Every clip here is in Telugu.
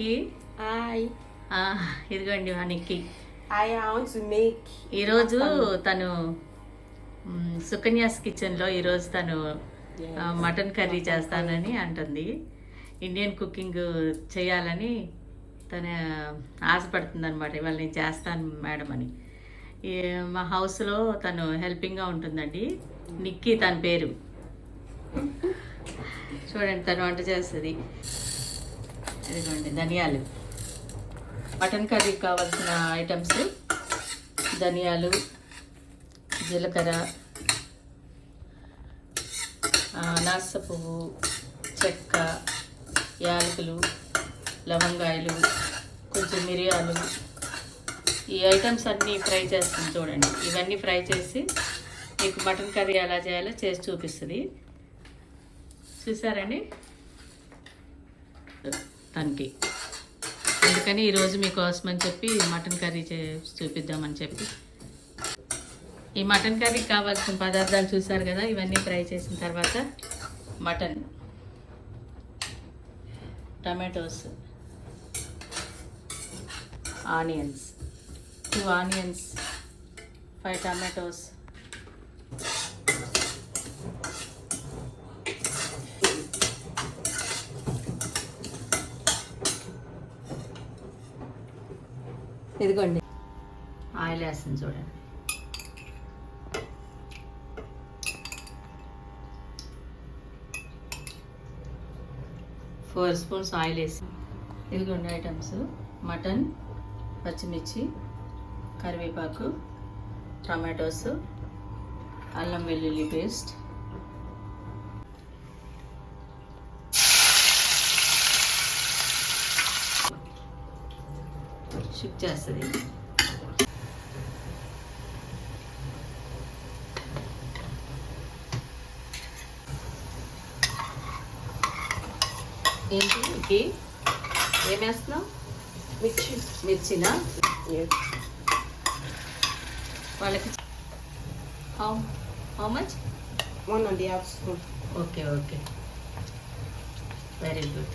నిక్కి. ఆ, ఇదిగోండి మా నిక్కి. I want to make ఈరోజు తను సుకన్యాస్ కిచెన్లో ఈరోజు తను మటన్ కర్రీ చేస్తానని అంటుంది. ఇండియన్ కుకింగ్ చేయాలని తను ఆశపడుతుంది అనమాట ఇవాళ నేను చేస్తాను మేడం అని. మా హౌస్లో తను హెల్పింగ్గా ఉంటుందండి. నిక్కీ తన పేరు. చూడండి తను వంట చేస్తుంది. ఇదిగోండి ధనియాలు. మటన్ కర్రీకి కావాల్సిన ఐటమ్స్ ధనియాలు జీలకర్ర నాస పువ్వు చెక్క యాలకులు లవంగాయలు కొంచెం మిరియాలు. ఈ ఐటమ్స్ అన్నీ ఫ్రై చేస్తుంది చూడండి. ఇవన్నీ ఫ్రై చేసి మీకు మటన్ కర్రీ ఎలా చేయాలో చేసి చూపిస్తుంది. చూసారండి? తనకి అందుకని ఈరోజు మీకోసం అని చెప్పి మటన్ కర్రీ చే చూపిద్దామని చెప్పి. ఈ మటన్ కర్రీకి కావాల్సిన పదార్థాలు చూసారు కదా ఇవన్నీ ఫ్రై చేసిన తర్వాత mutton tomatoes onions. Two onions five tomatoes ఇదిగోండి. ఆయిల్ వేస్తుంది చూడండి. ఫోర్ స్పూన్స్ ఆయిల్ వేసి ఇదిగోండి ఐటమ్స్. మటన్ పచ్చిమిర్చి కరివేపాకు టమాటోస్ అల్లం వెల్లుల్లి పేస్ట్ షిఫ్ట్ చేస్తుంది. ఏంటి ఇది ఏం వేస్తున్నావు? Michi. మిర్చినా. వాళ్ళకి how how much and a half spoon. Okay okay very good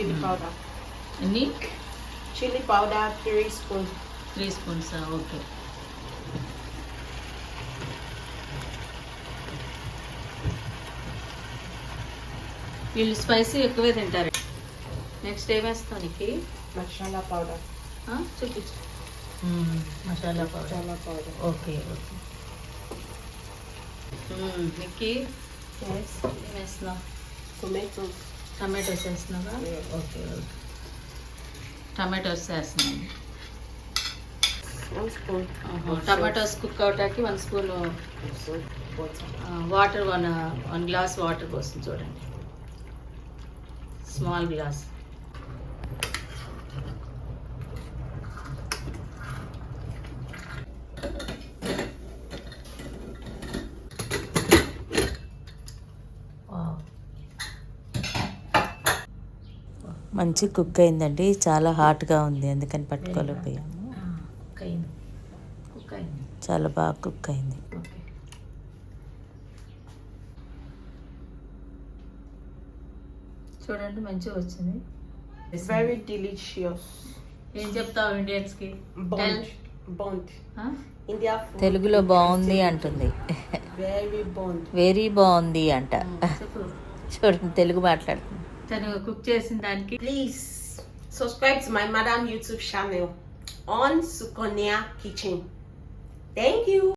Chili Mm. powder. ఎన్ని Chili powder, three spoon. Three spoons okay వీళ్ళు స్పైసీ ఎక్కువే తింటారు నెక్స్ట్ ఏమేస్తావు నీకు Masala powder. చూపించు masala powder Masala powder. Okay okay నీకు Yes. ఏమేస్తున్నావు Tomatoes. టమాటోస్ వేస్తున్నావా. ఓకే ఓకే టమాటోస్ వేస్తున్నాను. టమాటోస్ కుక్ అవటానికి one spoon. Water one one glass water పోస్తుంది చూడండి స్మాల్ గ్లాస్ మంచి కుక్ అయిందండి. చాలా హాట్గా ఉంది. అందుకని పట్టుకోలేకపోయాము. చాలా బాగా కుక్ అయింది. చూడండి మంచిగా వచ్చింది. Very delicious. ఏం చెప్తావు ఇండియన్స్కి. India food. తెలుగులో బాగుంది అంటుంది. Very bond. వెరీ బాగుంది అంట. చూడండి తెలుగు మాట్లాడుతుంది. తను కుక్ చేసిన దానికి Please subscribe to my madam YouTube channel on Sukonia Kitchen. Thank you.